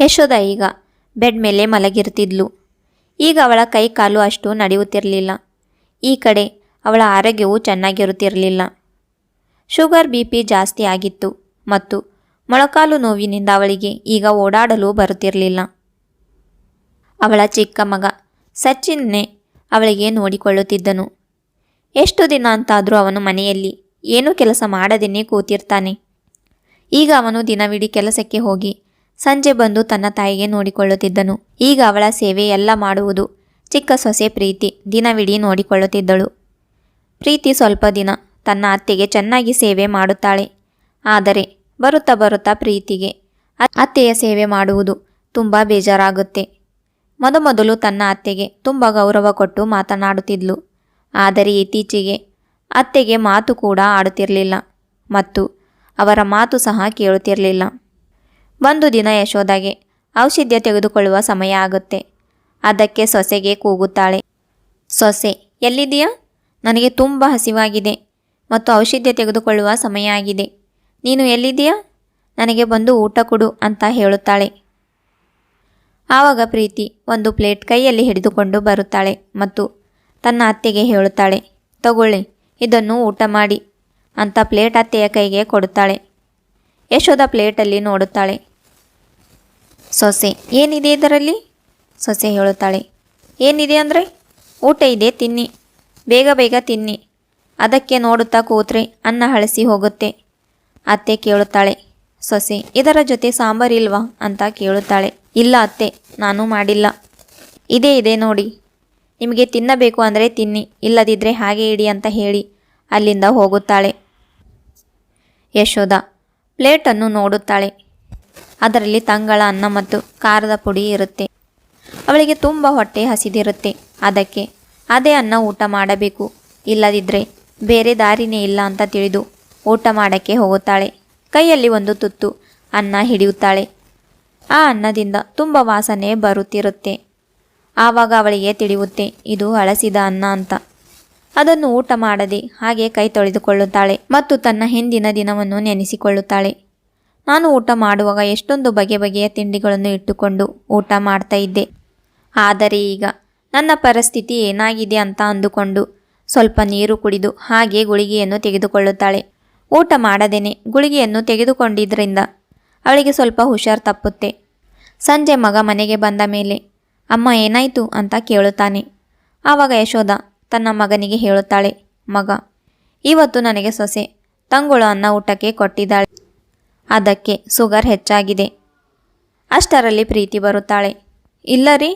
ಯಶೋದ ಈಗ ಬೆಡ್ ಮೇಲೆ ಮಲಗಿರ್ತಿದ್ಲು ಈಗ ಅವಳ ಕೈ ಕಾಲು ಅಷ್ಟು ನಡೆಯುತ್ತಿರಲಿಲ್ಲ. ಈ ಕಡೆ ಅವಳ ಆರೋಗ್ಯವು ಚೆನ್ನಾಗಿರುತ್ತಿರಲಿಲ್ಲ. ಶುಗರ್ ಬಿ ಪಿ ಜಾಸ್ತಿ ಆಗಿತ್ತು ಮತ್ತು ಮೊಳಕಾಲು ನೋವಿನಿಂದ ಅವಳಿಗೆ ಈಗ ಓಡಾಡಲು ಬರುತ್ತಿರಲಿಲ್ಲ. ಅವಳ ಚಿಕ್ಕ ಮಗ ಸಚಿನ್ನೇ ಅವಳಿಗೆ ನೋಡಿಕೊಳ್ಳುತ್ತಿದ್ದನು. ಎಷ್ಟು ದಿನ ಅಂತಾದರೂ ಅವನು ಮನೆಯಲ್ಲಿ ಏನೂ ಕೆಲಸ ಮಾಡದೇನೆ ಕೂತಿರ್ತಾನೆ. ಈಗ ಅವನು ದಿನವಿಡೀ ಕೆಲಸಕ್ಕೆ ಹೋಗಿ ಸಂಜೆ ಬಂದು ತನ್ನ ತಾಯಿಗೆ ನೋಡಿಕೊಳ್ಳುತ್ತಿದ್ದನು. ಈಗ ಅವಳ ಸೇವೆ ಎಲ್ಲ ಮಾಡುವುದು. ಚಿಕ್ಕ ಸೊಸೆ ಪ್ರೀತಿ. ದಿನವಿಡೀ ನೋಡಿಕೊಳ್ಳುತ್ತಿದ್ದಳು. ಪ್ರೀತಿ ಸ್ವಲ್ಪ ದಿನ. ತನ್ನ ಅತ್ತೆಗೆ ಚೆನ್ನಾಗಿ ಸೇವೆ ಮಾಡುತ್ತಾಳೆ. ಆದರೆ ಬರುತ್ತಾ ಬರುತ್ತಾ ಪ್ರೀತಿಗೆ. ಅತ್ತೆಯ ಸೇವೆ ಮಾಡುವುದು ತುಂಬ ಬೇಜಾರಾಗುತ್ತೆ. ಮೊದಮೊದಲು ತನ್ನ ಅತ್ತೆಗೆ ತುಂಬ ಗೌರವ ಕೊಟ್ಟು ಮಾತನಾಡುತ್ತಿದ್ಲು. ಆದರೆ ಇತ್ತೀಚೆಗೆ ಅತ್ತೆಗೆ ಮಾತು ಕೂಡ ಆಡುತ್ತಿರಲಿಲ್ಲ. ಮತ್ತು ಅವರ ಮಾತು ಸಹ ಕೇಳುತ್ತಿರಲಿಲ್ಲ. ಒಂದು ದಿನ ಯಶೋದಾಗೆ ಔಷಧ್ಯ ತೆಗೆದುಕೊಳ್ಳುವ ಸಮಯ ಆಗುತ್ತೆ. ಅದಕ್ಕೆ ಸೊಸೆಗೆ ಕೂಗುತ್ತಾಳೆ. ಸೊಸೆ ಎಲ್ಲಿದೆಯಾ ನನಗೆ ತುಂಬ ಹಸಿವಾಗಿದೆ ಮತ್ತು ಔಷಧ್ಯ ತೆಗೆದುಕೊಳ್ಳುವ ಸಮಯ ಆಗಿದೆ. ನೀನು ಎಲ್ಲಿದೆಯಾ ನನಗೆ ಬಂದು ಊಟ ಕೊಡು ಅಂತ ಹೇಳುತ್ತಾಳೆ. ಆವಾಗ ಪ್ರೀತಿ ಒಂದು ಪ್ಲೇಟ್ ಕೈಯಲ್ಲಿ ಹಿಡಿದುಕೊಂಡು ಬರುತ್ತಾಳೆ ಮತ್ತು ತನ್ನ ಅತ್ತೆಗೆ ಹೇಳುತ್ತಾಳೆ, ತಗೊಳ್ಳಿ, ಇದನ್ನು ಊಟ ಮಾಡಿ ಅಂತ ಪ್ಲೇಟ್ ಅತ್ತೆಯ ಕೈಗೆ ಕೊಡುತ್ತಾಳೆ. ಯಶೋದ ಪ್ಲೇಟಲ್ಲಿ ನೋಡುತ್ತಾಳೆ. ಸೊಸೆ, ಏನಿದೆ ಇದರಲ್ಲಿ? ಸೊಸೆ ಹೇಳುತ್ತಾಳೆ, ಏನಿದೆ ಅಂದರೆ? ಊಟ ಇದೆ, ತಿನ್ನಿ. ಬೇಗ ಬೇಗ ತಿನ್ನಿ. ಅದಕ್ಕೆ ನೋಡುತ್ತಾ ಕೂತ್ರೆ ಅನ್ನ ಹಳಸಿ ಹೋಗುತ್ತೆ. ಅತ್ತೆ ಕೇಳುತ್ತಾಳೆ, ಸೊಸೆ, ಇದರ ಜೊತೆ ಸಾಂಬಾರಿಲ್ವಾ ಅಂತ ಕೇಳುತ್ತಾಳೆ. ಇಲ್ಲ ಅತ್ತೆ, ನಾನು ಮಾಡಿಲ್ಲ. ಇದೇ, ಇದೆ ನೋಡಿ. ನಿಮಗೆ ತಿನ್ನಬೇಕು ಅಂದರೆ ತಿನ್ನಿ ಇಲ್ಲದಿದ್ದರೆ ಹಾಗೆ ಇಡಿ ಅಂತ ಹೇಳಿ ಅಲ್ಲಿಂದ ಹೋಗುತ್ತಾಳೆ. ಯಶೋದ ಪ್ಲೇಟನ್ನು ನೋಡುತ್ತಾಳೆ. ಅದರಲ್ಲಿ ತಂಗಳ ಅನ್ನ ಮತ್ತು ಖಾರದ ಪುಡಿ ಇರುತ್ತೆ. ಅವಳಿಗೆ ತುಂಬ ಹೊಟ್ಟೆ ಹಸಿದಿರುತ್ತೆ. ಅದಕ್ಕೆ, ಅದೇ ಅನ್ನ ಊಟ ಮಾಡಬೇಕು. ಇಲ್ಲದಿದ್ದರೆ ಬೇರೆ ದಾರಿನೇ ಇಲ್ಲ ಅಂತ ತಿಳಿದು ಊಟ ಮಾಡೋಕ್ಕೆ ಹೋಗುತ್ತಾಳೆ. ಕೈಯಲ್ಲಿ ಒಂದು ತುತ್ತು ಅನ್ನ ಹಿಡಿಯುತ್ತಾಳೆ. ಆ ಅನ್ನದಿಂದ ತುಂಬ ವಾಸನೆ ಬರುತ್ತಿರುತ್ತೆ. ಆವಾಗ ಅವಳಿಗೆ ತಿಳಿಯುತ್ತೆ, ಇದು ಹಳಸಿದ ಅನ್ನ ಅಂತ. ಅದನ್ನು ಊಟ ಮಾಡದೆ ಹಾಗೆ ಕೈ ತೊಳೆದುಕೊಳ್ಳುತ್ತಾಳೆ ಮತ್ತು ತನ್ನ ಹಿಂದಿನ ದಿನವನ್ನು ನೆನೆಸಿಕೊಳ್ಳುತ್ತಾಳೆ. ನಾನು ಊಟ ಮಾಡುವಾಗ ಎಷ್ಟೊಂದು ಬಗೆ ಬಗೆಯ ತಿಂಡಿಗಳನ್ನು ಇಟ್ಟುಕೊಂಡು ಊಟ ಮಾಡ್ತಾ ಇದ್ದೆ. ಆದರೆ ಈಗ ನನ್ನ ಪರಿಸ್ಥಿತಿ ಏನಾಗಿದೆ ಅಂತ ಅಂದುಕೊಂಡು ಸ್ವಲ್ಪ ನೀರು ಕುಡಿದು ಹಾಗೆ ಗುಳಿಗೆಯನ್ನು ತೆಗೆದುಕೊಳ್ಳುತ್ತಾಳೆ. ಊಟ ಮಾಡದೇನೆ ಗುಳಿಗೆಯನ್ನು ತೆಗೆದುಕೊಂಡಿದ್ದರಿಂದ ಅವಳಿಗೆ ಸ್ವಲ್ಪ ಹುಷಾರು ತಪ್ಪುತ್ತೆ. ಸಂಜೆ ಮಗ ಮನೆಗೆ ಬಂದ ಮೇಲೆ, ಅಮ್ಮ ಏನಾಯಿತು? ಅಂತ ಕೇಳುತ್ತಾನೆ. ಆವಾಗ ಯಶೋದ ತನ್ನ ಮಗನಿಗೆ ಹೇಳುತ್ತಾಳೆ, ಮಗ, ಇವತ್ತು ನನಗೆ ಸೊಸೆ, ತಂಗುಳು ಅನ್ನ ಊಟಕ್ಕೆ ಕೊಟ್ಟಿದ್ದಾಳೆ. ಅದಕ್ಕೆ ಸುಗರ್ ಹೆಚ್ಚಾಗಿದೆ. ಅಷ್ಟರಲ್ಲಿ ಪ್ರೀತಿ ಬರುತ್ತಾಳೆ. ಇಲ್ಲ ರೀ,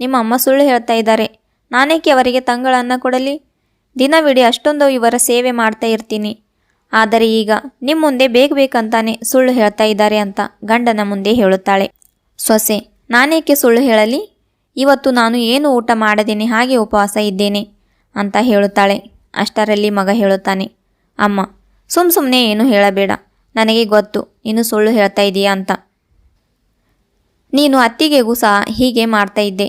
ನಿಮ್ಮ ಅಮ್ಮ ಸುಳ್ಳು ಹೇಳ್ತಾ ಇದ್ದಾರೆ. ನಾನೇಕೆ ಅವರಿಗೆ ತಂಗಳನ್ನ ಕೊಡಲಿ? ದಿನವಿಡೀ ಅಷ್ಟೊಂದು ಇವರ ಸೇವೆ ಮಾಡ್ತಾ ಇರ್ತೀನಿ. ಆದರೆ ಈಗ ನಿಮ್ಮ ಮುಂದೆ ಬೇಗ ಬೇಕಂತಾನೆ ಸುಳ್ಳು ಹೇಳ್ತಾ ಇದ್ದಾರೆ ಅಂತ ಗಂಡನ ಮುಂದೆ ಹೇಳುತ್ತಾಳೆ. ಸೊಸೆ, ನಾನೇಕೆ ಸುಳ್ಳು ಹೇಳಲಿ? ಇವತ್ತು ನಾನು ಏನು ಊಟ ಮಾಡದೇನೆ ಹಾಗೆ ಉಪವಾಸ ಇದ್ದೇನೆ. ಅಂತ ಹೇಳುತ್ತಾಳೆ. ಅಷ್ಟರಲ್ಲಿ ಮಗ ಹೇಳುತ್ತಾನೆ, ಅಮ್ಮ, ಸುಮ್ ಸುಮ್ಮನೆ ಏನು ಹೇಳಬೇಡ. ನನಗೆ ಗೊತ್ತು, ನೀನು ಸುಳ್ಳು ಹೇಳ್ತಾ ಇದೀಯಾ ಅಂತ. ನೀನು ಅತ್ತಿಗೆಗೂ ಸಹ ಹೀಗೆ ಮಾಡ್ತಾ ಇದ್ದೆ.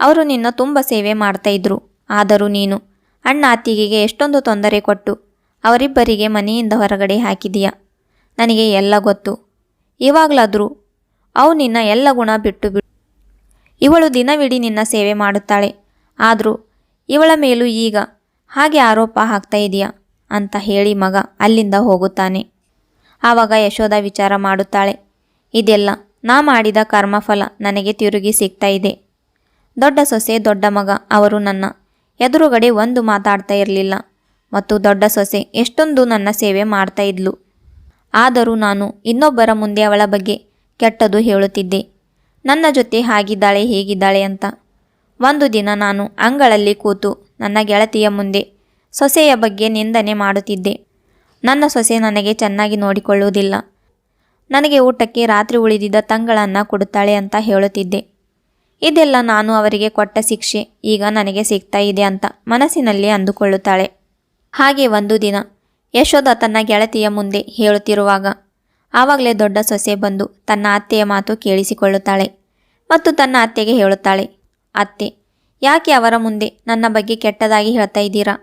ಅವರು ನಿನ್ನ ತುಂಬ ಸೇವೆ ಮಾಡ್ತಾ ಇದ್ರು. ಆದರೂ ನೀನು, ಅಣ್ಣ ಅತ್ತಿಗೆಗೆ ಎಷ್ಟೊಂದು ತೊಂದರೆ ಕೊಟ್ಟು, ಅವರಿಬ್ಬರಿಗೆ ಮನೆಯಿಂದ ಹೊರಗಡೆ ಹಾಕಿದೀಯ? ನನಗೆ ಎಲ್ಲ ಗೊತ್ತು. ಇವಾಗಲಾದರೂ ಅವು ನಿನ್ನ ಎಲ್ಲ ಗುಣ ಬಿಟ್ಟು ಬಿಡು. ಇವಳು ದಿನವಿಡೀ ನಿನ್ನ ಸೇವೆ ಮಾಡುತ್ತಾಳೆ. ಆದರೂ ಇವಳ ಮೇಲೂ ಈಗ, ಹಾಗೆ ಆರೋಪ ಹಾಕ್ತಾ ಇದೆಯಾ? ಅಂತ ಹೇಳಿ ಮಗ ಅಲ್ಲಿಂದ ಹೋಗುತ್ತಾನೆ. ಆವಾಗ ಯಶೋಧ ವಿಚಾರ ಮಾಡುತ್ತಾಳೆ. ಇದೆಲ್ಲ ನಾ ಮಾಡಿದ ಕರ್ಮಫಲ ನನಗೆ ತಿರುಗಿ ಸಿಗ್ತಾ ಇದೆ. ದೊಡ್ಡ ಸೊಸೆ, ದೊಡ್ಡ ಮಗ, ಅವರು ನನ್ನ ಎದುರುಗಡೆ ಒಂದು ಮಾತಾಡ್ತಾ ಇರಲಿಲ್ಲ ಮತ್ತು ದೊಡ್ಡ ಸೊಸೆ ಎಷ್ಟೊಂದು ನನ್ನ ಸೇವೆ ಮಾಡ್ತಾ ಇದ್ಲು. ಆದರೂ ನಾನು ಇನ್ನೊಬ್ಬರ ಮುಂದೆ ಅವಳ ಬಗ್ಗೆ ಕೆಟ್ಟದು ಹೇಳುತ್ತಿದ್ದೆ. ನನ್ನ ಜೊತೆ ಹಾಗಿದ್ದಾಳೆ, ಹೇಗಿದ್ದಾಳೆ ಅಂತ ಒಂದು ದಿನ ನಾನು ಅಂಗಳಲ್ಲಿ ಕೂತು ನನ್ನ ಗೆಳತಿಯ ಮುಂದೆ ಸೊಸೆಯ ಬಗ್ಗೆ ನಿಂದನೆ ಮಾಡುತ್ತಿದ್ದೆ. ನನ್ನ ಸೊಸೆ ನನಗೆ ಚೆನ್ನಾಗಿ ನೋಡಿಕೊಳ್ಳುವುದಿಲ್ಲ. ನನಗೆ ಊಟಕ್ಕೆ ರಾತ್ರಿ ಉಳಿದಿದ್ದ ತಂಗಳನ್ನು ಕೊಡುತ್ತಾಳೆ ಅಂತ ಹೇಳುತ್ತಿದ್ದೆ. ಇದೆಲ್ಲ ನಾನು ಅವರಿಗೆ ಕೊಟ್ಟ ಶಿಕ್ಷೆ, ಈಗ ನನಗೆ ಸಿಗ್ತಾ ಇದೆ ಅಂತ ಮನಸ್ಸಿನಲ್ಲಿ ಅಂದುಕೊಳ್ಳುತ್ತಾಳೆ. ಹಾಗೆ ಒಂದು ದಿನ ಯಶೋಧ ತನ್ನ ಗೆಳತಿಯ ಮುಂದೆ ಹೇಳುತ್ತಿರುವಾಗ ಆವಾಗಲೇ ದೊಡ್ಡ ಸೊಸೆ ಬಂದು ತನ್ನ ಅತ್ತೆಯ ಮಾತು ಕೇಳಿಸಿಕೊಳ್ಳುತ್ತಾಳೆ ಮತ್ತು ತನ್ನ ಅತ್ತೆಗೆ ಹೇಳುತ್ತಾಳೆ ಅತ್ತೆ, ಯಾಕೆ ಅವರ ಮುಂದೆ ನನ್ನ ಬಗ್ಗೆ ಕೆಟ್ಟದಾಗಿ ಹೇಳ್ತಾ ಇದ್ದೀರಾ?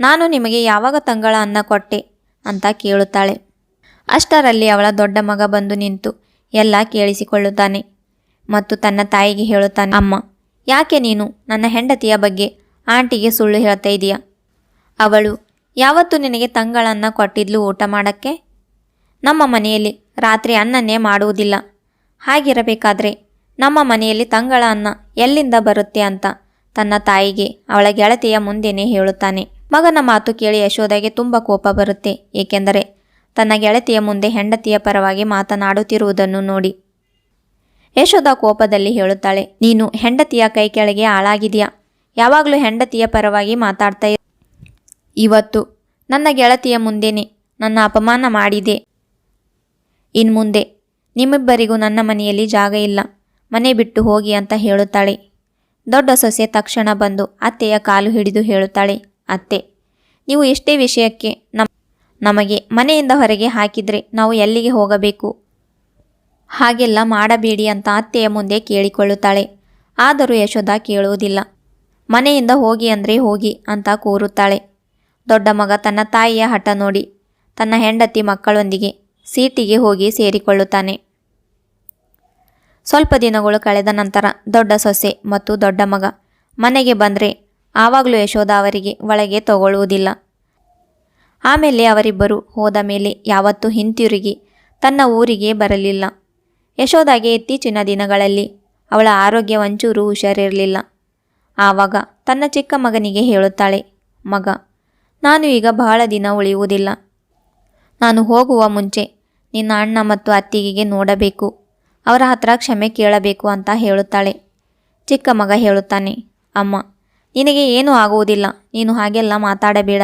ನಾನು ನಿಮಗೆ ಯಾವಾಗ ತಂಗಳ ಅನ್ನ ಕೊಟ್ಟೆ? ಅಂತ ಕೇಳುತ್ತಾಳೆ. ಅಷ್ಟರಲ್ಲಿ ಅವಳ ದೊಡ್ಡ ಮಗ ಬಂದು ನಿಂತು ಎಲ್ಲ ಕೇಳಿಸಿಕೊಳ್ಳುತ್ತಾನೆ ಮತ್ತು ತನ್ನ ತಾಯಿಗೆ ಹೇಳುತ್ತಾನೆ, ಅಮ್ಮ, ಯಾಕೆ ನೀನು ನನ್ನ ಹೆಂಡತಿಯ ಬಗ್ಗೆ ಆಂಟಿಗೆ ಸುಳ್ಳು ಹೇಳ್ತಾ ಇದೀಯ? ಅವಳು ಯಾವತ್ತು ನಿನಗೆ ತಂಗಳನ್ನ ಕೊಟ್ಟಿದ್ಲು ಊಟ ಮಾಡಕ್ಕೆ? ನಮ್ಮ ಮನೆಯಲ್ಲಿ ರಾತ್ರಿ ಅನ್ನನ್ನೇ ಮಾಡುವುದಿಲ್ಲ. ಹಾಗಿರಬೇಕಾದ್ರೆ ನಮ್ಮ ಮನೆಯಲ್ಲಿ ತಂಗಳ ಅನ್ನ ಎಲ್ಲಿಂದ ಬರುತ್ತೆ ಅಂತ ತನ್ನ ತಾಯಿಗೆ ಅವಳ ಗೆಳತಿಯ ಮುಂದೆನೇ ಹೇಳುತ್ತಾನೆ. ಮಗನ ಮಾತು ಕೇಳಿ ಯಶೋದಗೆ ತುಂಬ ಕೋಪ ಬರುತ್ತೆ. ಏಕೆಂದರೆ ತನ್ನ ಗೆಳತಿಯ ಮುಂದೆ ಹೆಂಡತಿಯ ಪರವಾಗಿ ಮಾತನಾಡುತ್ತಿರುವುದನ್ನು ನೋಡಿ ಯಶೋದ ಕೋಪದಲ್ಲಿ ಹೇಳುತ್ತಾಳೆ, ನೀನು ಹೆಂಡತಿಯ ಕೈ ಕೆಳಗೆ ಹಾಳಾಗಿದೆಯಾ? ಯಾವಾಗಲೂ ಹೆಂಡತಿಯ ಪರವಾಗಿ ಮಾತಾಡ್ತಾ. ಇವತ್ತು ನನ್ನ ಗೆಳತಿಯ ಮುಂದೆನೆ ನನ್ನ ಅಪಮಾನ ಮಾಡಿದೆ. ಇನ್ಮುಂದೆ ನಿಮ್ಮಿಬ್ಬರಿಗೂ ನನ್ನ ಮನೆಯಲ್ಲಿ ಜಾಗ ಇಲ್ಲ. ಮನೆ ಬಿಟ್ಟು ಹೋಗಿ ಅಂತ ಹೇಳುತ್ತಾಳೆ. ದೊಡ್ಡ ಸೊಸೆ ತಕ್ಷಣ ಬಂದು ಅತ್ತೆಯ ಕಾಲು ಹಿಡಿದು ಹೇಳುತ್ತಾಳೆ, ಅತ್ತೆ, ನೀವು ಎಷ್ಟೇ ವಿಷಯಕ್ಕೆ ನಮ್, ನಮಗೆ ಮನೆಯಿಂದ ಹೊರಗೆ ಹಾಕಿದರೆ ನಾವು ಎಲ್ಲಿಗೆ ಹೋಗಬೇಕು? ಹಾಗೆಲ್ಲ ಮಾಡಬೇಡಿ ಅಂತ ಅತ್ತೆಯ ಮುಂದೆ ಕೇಳಿಕೊಳ್ಳುತ್ತಾಳೆ. ಆದರೂ ಯಶೋಧ ಕೇಳುವುದಿಲ್ಲ. ಮನೆಯಿಂದ ಹೋಗಿ ಅಂದರೆ ಹೋಗಿ ಅಂತ ಕೂರುತ್ತಾಳೆ. ದೊಡ್ಡ ಮಗ ತನ್ನ ತಾಯಿಯ ಹಠ ನೋಡಿ, ತನ್ನ ಹೆಂಡತಿ ಮಕ್ಕಳೊಂದಿಗೆ ಸೀಟಿಗೆ ಹೋಗಿ ಸೇರಿಕೊಳ್ಳುತ್ತಾನೆ. ಸ್ವಲ್ಪ ದಿನಗಳು ಕಳೆದ ನಂತರ ದೊಡ್ಡ ಸೊಸೆ ಮತ್ತು ದೊಡ್ಡ ಮಗ ಮನೆಗೆ ಬಂದರೆ ಆವಾಗಲೂ ಯಶೋಧ ಅವರಿಗೆ ಒಳಗೆ ತಗೊಳ್ಳುವುದಿಲ್ಲ. ಆಮೇಲೆ ಅವರಿಬ್ಬರು ಹೋದ ಮೇಲೆ ಯಾವತ್ತೂ ಹಿಂತಿರುಗಿ ತನ್ನ ಊರಿಗೆ ಬರಲಿಲ್ಲ. ಯಶೋದಾಗೆ ಇತ್ತೀಚಿನ ದಿನಗಳಲ್ಲಿ ಅವಳ ಆರೋಗ್ಯ ಒಂಚೂರು ಹುಷಾರಿರಲಿಲ್ಲ. ಆವಾಗ ತನ್ನ ಚಿಕ್ಕ ಮಗನಿಗೆ ಹೇಳುತ್ತಾಳೆ, ಮಗ, ನಾನು ಈಗ ಬಹಳ ದಿನ ಉಳಿಯುವುದಿಲ್ಲ. ನಾನು ಹೋಗುವ ಮುಂಚೆ ನಿನ್ನ ಅಣ್ಣ ಮತ್ತು ಅತ್ತಿಗೆಗೆ ನೋಡಬೇಕು. ಅವರ ಹತ್ರ ಕ್ಷಮೆ ಕೇಳಬೇಕು ಅಂತ ಹೇಳುತ್ತಾಳೆ. ಚಿಕ್ಕ ಮಗ ಹೇಳುತ್ತಾನೆ, ಅಮ್ಮ, ನಿನಗೆ ಏನೂ ಆಗುವುದಿಲ್ಲ, ನೀನು ಹಾಗೆಲ್ಲ ಮಾತಾಡಬೇಡ.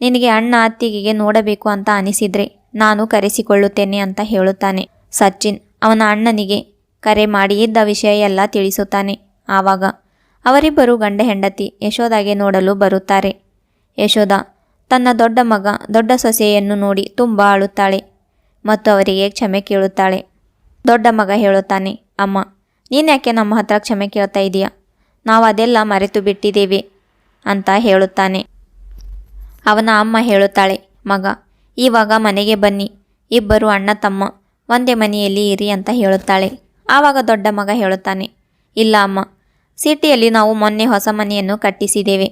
ನಿನಗೆ ಅಣ್ಣ ಅತ್ತಿಗೆಗೆ ನೋಡಬೇಕು ಅಂತ ಅನಿಸಿದರೆ ನಾನು ಕರೆಸಿಕೊಳ್ಳುತ್ತೇನೆ ಅಂತ ಹೇಳುತ್ತಾನೆ. ಸಚಿನ್ ಅವನ ಅಣ್ಣನಿಗೆ ಕರೆ ಮಾಡಿ ಇದ್ದ ವಿಷಯ ಎಲ್ಲ ತಿಳಿಸುತ್ತಾನೆ. ಆವಾಗ ಅವರಿಬ್ಬರು ಗಂಡ ಹೆಂಡತಿ ಯಶೋದಾಗೆ ನೋಡಲು ಬರುತ್ತಾರೆ. ಯಶೋದ ತನ್ನ ದೊಡ್ಡ ಮಗ, ದೊಡ್ಡ ಸೊಸೆಯನ್ನು ನೋಡಿ ತುಂಬ ಅಳುತ್ತಾಳೆ ಮತ್ತು ಅವರಿಗೆ ಕ್ಷಮೆ ಕೇಳುತ್ತಾಳೆ. ದೊಡ್ಡ ಮಗ ಹೇಳುತ್ತಾನೆ, ಅಮ್ಮ ನೀನ್ಯಾಕೆ ನಮ್ಮ ಹತ್ರ ಕ್ಷಮೆ ಕೇಳ್ತಾ ಇದೀಯ? ನಾವು ಅದೆಲ್ಲ ಮರೆತು ಬಿಟ್ಟಿದ್ದೇವೆ, ಅಂತ ಹೇಳುತ್ತಾನೆ. ಅವನ ಅಮ್ಮ ಹೇಳುತ್ತಾಳೆ, ಮಗ ಇವಾಗ ಮನೆಗೆ ಬನ್ನಿ, ಇಬ್ಬರು ಅಣ್ಣ ತಮ್ಮ, ಒಂದೇ ಮನೆಯಲ್ಲಿ ಇರಿ ಅಂತ ಹೇಳುತ್ತಾಳೆ. ಆವಾಗ ದೊಡ್ಡ ಮಗ ಹೇಳುತ್ತಾನೆ, ಇಲ್ಲ ಅಮ್ಮ, ಸಿಟಿಯಲ್ಲಿ ನಾವು ಮೊನ್ನೆ ಹೊಸ ಮನೆಯನ್ನು ಕಟ್ಟಿಸಿದ್ದೇವೆ.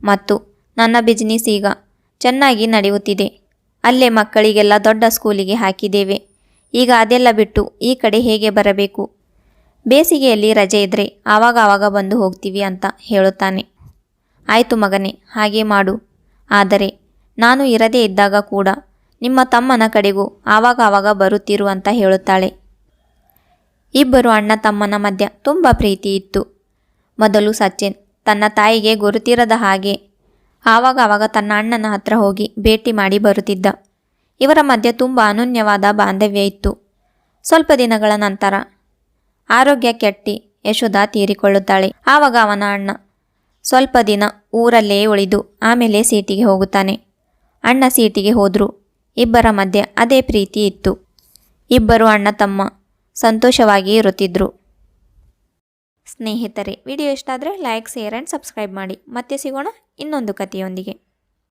ಮತ್ತು ನನ್ನ ಬಿಸ್ನೆಸ್ ಈಗ ಚೆನ್ನಾಗಿ ನಡೆಯುತ್ತಿದೆ. ಅಲ್ಲೇ ಮಕ್ಕಳಿಗೆಲ್ಲ ದೊಡ್ಡ ಸ್ಕೂಲಿಗೆ ಹಾಕಿದ್ದೇವೆ. ಈಗ ಅದೆಲ್ಲ ಬಿಟ್ಟು ಈ ಕಡೆ ಹೇಗೆ ಬರಬೇಕು? ಬೇಸಿಗೆಯಲ್ಲಿ ರಜೆ ಇದ್ದರೆ ಆವಾಗ ಆವಾಗ ಬಂದು ಹೋಗ್ತೀವಿ ಅಂತ ಹೇಳುತ್ತಾನೆ. ಆಯಿತು ಮಗನೇ, ಹಾಗೆ ಮಾಡು. ಆದರೆ ನಾನು ಇರದೇ ಇದ್ದಾಗ ಕೂಡ ನಿಮ್ಮ ತಮ್ಮನ ಕಡೆಗೂ ಆವಾಗ ಆವಾಗ ಬರುತ್ತಿರು ಅಂತ ಹೇಳುತ್ತಾಳೆ. ಇಬ್ಬರು ಅಣ್ಣ ತಮ್ಮನ ಮಧ್ಯ ತುಂಬ ಪ್ರೀತಿ ಇತ್ತು. ಮೊದಲು ಸಚಿನ್ ತನ್ನ ತಾಯಿಗೆ ಗುರುತಿರದ ಹಾಗೆ ಆವಾಗ ಆವಾಗ ತನ್ನ ಅಣ್ಣನ ಹತ್ರ ಹೋಗಿ ಭೇಟಿ ಮಾಡಿ ಬರುತ್ತಿದ್ದ. ಇವರ ಮಧ್ಯೆ ತುಂಬ ಅನನ್ಯವಾದ ಬಾಂಧವ್ಯ ಇತ್ತು. ಸ್ವಲ್ಪ ದಿನಗಳ ನಂತರ ಆರೋಗ್ಯ ಕೆಟ್ಟಿ ಯಶೋಧ ತೀರಿಕೊಳ್ಳುತ್ತಾಳೆ. ಆವಾಗ ಅವನ ಅಣ್ಣ ಸ್ವಲ್ಪ ದಿನ ಊರಲ್ಲೇ ಉಳಿದು ಆಮೇಲೆ ಸೀಟಿಗೆ ಹೋಗುತ್ತಾನೆ. ಅಣ್ಣ ಸೀಟಿಗೆ ಹೋದರು. ಇಬ್ಬರ ಮಧ್ಯೆ ಅದೇ ಪ್ರೀತಿ ಇತ್ತು. ಇಬ್ಬರು ಅಣ್ಣ ತಮ್ಮ ಸಂತೋಷವಾಗಿ ಇರುತ್ತಿದ್ದರು ಸ್ನೇಹಿತರೆ, ವಿಡಿಯೋ ಇಷ್ಟ ಆದರೆ ಲೈಕ್, ಶೇರ್ ಆ್ಯಂಡ್ ಸಬ್ಸ್ಕ್ರೈಬ್ ಮಾಡಿ. ಮತ್ತೆ ಸಿಗೋಣ ಇನ್ನೊಂದು ಕಥೆಯೊಂದಿಗೆ.